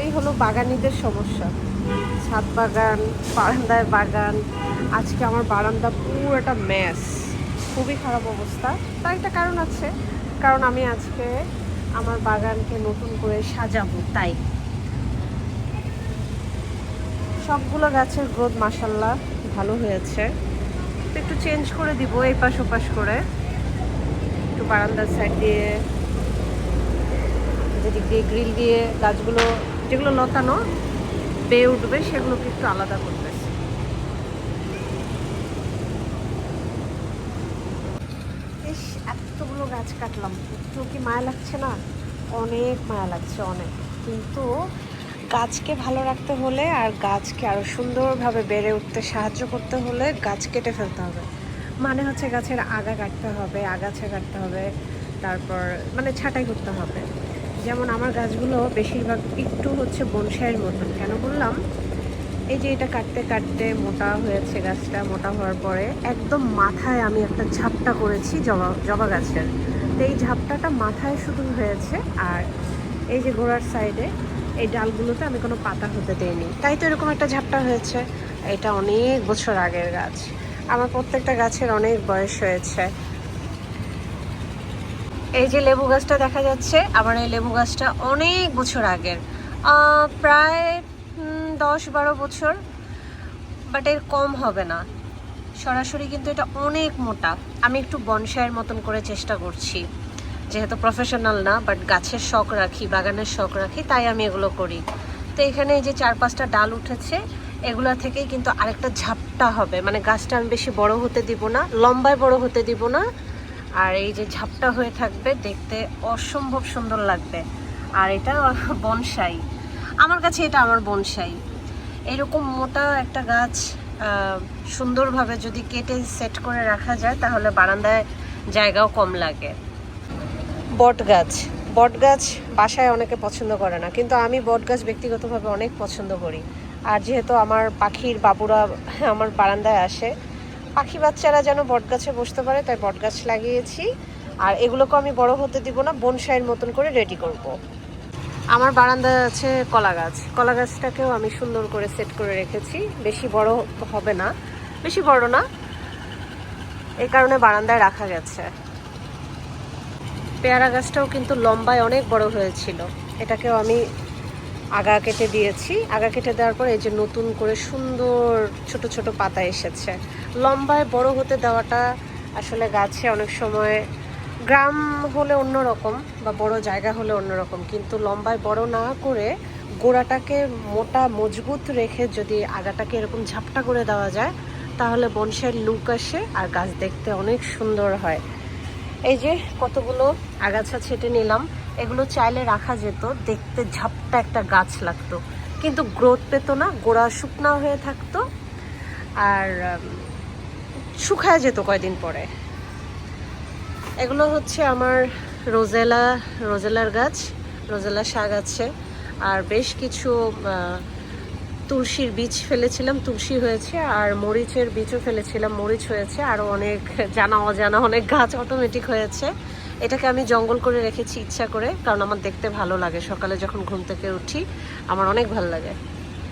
এই হলো বাগানিদের সমস্যা। ছাদ বাগান, বারান্দায় বাগান, আজকে আমার বারান্দা পুরোটা ম্যাস খুবই খারাপ অবস্থা। তার একটা কারণ আছে, কারণ আমি আজকে আমার বাগানকে নতুন করে সাজাবো, তাই। সবগুলো গাছের গ্রোথ মাসাল্লাহ ভালো হয়েছে। একটু চেঞ্জ করে দিব এই পাশ ওপাশ করে। একটু বারান্দার সাইড দিয়ে, যেদিক দিয়ে গ্রিল দিয়ে গাছগুলো যেগুলো লতানো, বেয়ে উঠবে, সেগুলোকে একটু আলাদা করতেছে ইস এতগুলো গাছ কাটলাম। একটু কি মায়া লাগছে না? অনেক মায়া লাগছে, অনেক। কিন্তু গাছকে ভালো রাখতে হলে আর গাছকে আরও সুন্দরভাবে বেড়ে উঠতে সাহায্য করতে হলে গাছ কেটে ফেলতে হবে। মানে হচ্ছে গাছের আগা কাটতে হবে, আগাছা কাটতে হবে, তারপর মানে ছাঁটাই করতে হবে। যেমন আমার গাছগুলো বেশিরভাগ একটু হচ্ছে বনসাইয়ের মতন। কেন বললাম? এই যে এটা কাটতে কাটতে মোটা হয়েছে গাছটা, মোটা হওয়ার পরে একদম মাথায় আমি একটা ঝাপটা করেছি জবা জবা গাছের। তো এই ঝাপটাটা মাথায় শুধু হয়েছে আর এই যে গোড়ার সাইডে এই ডালগুলোতে আমি কোনো পাতা হতে দেইনি। তাই তো এরকম একটা ঝাপটা হয়েছে। এটা অনেক বছর আগের গাছ। আমার প্রত্যেকটা গাছের অনেক বয়স হয়েছে। এই যে লেবু গাছটা দেখা যাচ্ছে আমার এই লেবু গাছটা অনেক বছর আগের। প্রায় দশ বারো বছর বাট এর কম হবে না। সরাসরি কিন্তু এটা অনেক মোটা। আমি একটু বনসাইয়ের মতন করে চেষ্টা করছি। যেহেতু প্রফেশনাল না বাট গাছের শখ রাখি, বাগানের শখ রাখি, তাই আমি এগুলো করি। তো এখানে এই যে চার পাঁচটা ডাল উঠেছে, এগুলা থেকেই কিন্তু আরেকটা ঝাপটা হবে। মানে গাছটা আমি বেশি বড় হতে দিব না, লম্বায় বড় হতে দিব না আর এই যে ঝাপটা হয়ে থাকবে দেখতে অসম্ভব সুন্দর লাগবে। আর এটা বনসাই। আমার কাছে এটা আমার বনসাই। এরকম মোটা একটা গাছ সুন্দরভাবে যদি কেটে সেট করে রাখা যায়, তাহলে বারান্দায় জায়গাও কম লাগে। বট গাছ। বট গাছ বাসায় অনেকে পছন্দ করে না, কিন্তু আমি বট গাছ ব্যক্তিগতভাবে অনেক পছন্দ করি। আর যেহেতু আমার পাখির বাবুরা আমার বারান্দায় আসে পাখি বাচ্চারা যেন বট গাছে বসতে পারে, তাই বট গাছ লাগিয়েছি। আর এগুলোকে আমি বড় হতে দিব না, বনসাইয়ের মতন করে রেডি করব। আমার বারান্দায় আছে কলা গাছ। কলা গাছটাকেও আমি সুন্দর করে সেট করে রেখেছি। বেশি বড় হবে না। বেশি বড় না। এই কারণে বারান্দায় রাখা গেছে। পেয়ারা গাছটাও কিন্তু লম্বায় অনেক বড় হয়েছিল। এটাকেও আমি আগা কেটে দিয়েছি। আগা কেটে দেওয়ার পর এই যে নতুন করে সুন্দর ছোট ছোট পাতা এসেছে। লম্বায় বড় হতে দেওয়াটা আসলে গাছে অনেক সময় গ্রাম হলে অন্যরকম বা বড় জায়গা হলে অন্যরকম। কিন্তু লম্বায় বড় না করে গোড়াটাকে মোটা, মজবুত রেখে যদি আগাটাকে এরকম ঝাপটা করে দেওয়া যায়, তাহলে বনসাইয়ের লুক আসে আর গাছ দেখতে অনেক সুন্দর হয়। এই যে কতগুলো আগাছা ছেটে নিলাম, এগুলো চাইলে রাখা যেত, দেখতে ঝাপটা একটা গাছ লাগতো। কিন্তু গ্রোথ পেতো না, গোড়া শুকনা হয়ে থাকতো, আর শুকায় যেত কয়দিন পরে। এগুলো হচ্ছে আমার রোজেলা, রোজেলার গাছ, রোজেলা শাক আছে, আর বেশ কিছু তুলসীর বীজ ফেলেছিলাম, তুলসী হয়েছে, আর মরিচের বীজও ফেলেছিলাম, মরিচ হয়েছে, আর অনেক জানা, অজানা অনেক গাছ অটোমেটিক হয়েছে। এটাকে আমি জঙ্গল করে রেখেছি ইচ্ছা করে, কারণ আমার দেখতে ভালো লাগে। সকালে যখন ঘুম থেকে উঠি, আমার অনেক ভালো লাগে।